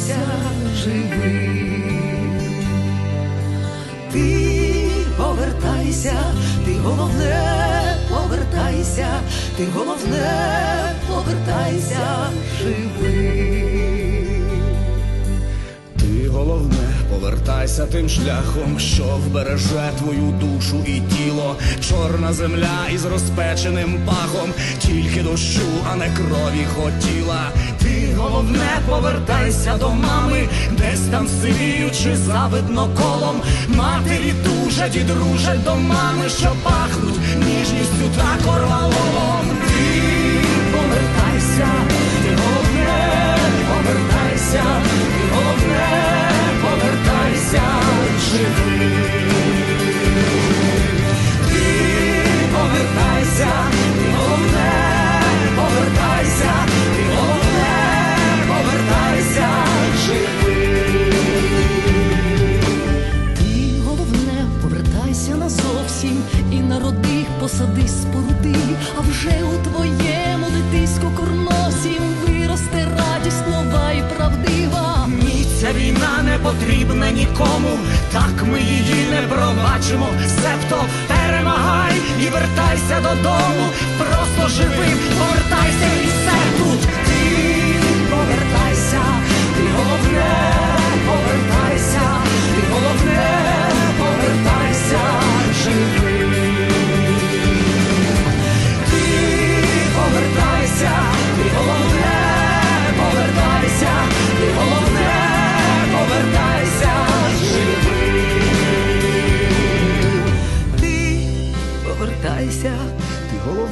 повертайся, живий. Ти повертайся, ти головне, повертайся, ти головне, повертайся, живий. Ти головне, повертайся тим шляхом, що вбереже твою душу і тіло, чорна земля із розпеченим пахом, тільки дощу, а не крові хотіла. Головне, повертайся до мами, десь там сивіючи завидно колом. Матері тужать і дружать до мами, що пахнуть ніжністю та корвалолом. Посади а вже у твоєму дитиську курносім виросте радість нова і правдива. Ні, ця війна не потрібна нікому, так ми її не пробачимо. Себто перемагай і вертайся додому, просто живим, повертайся повертай.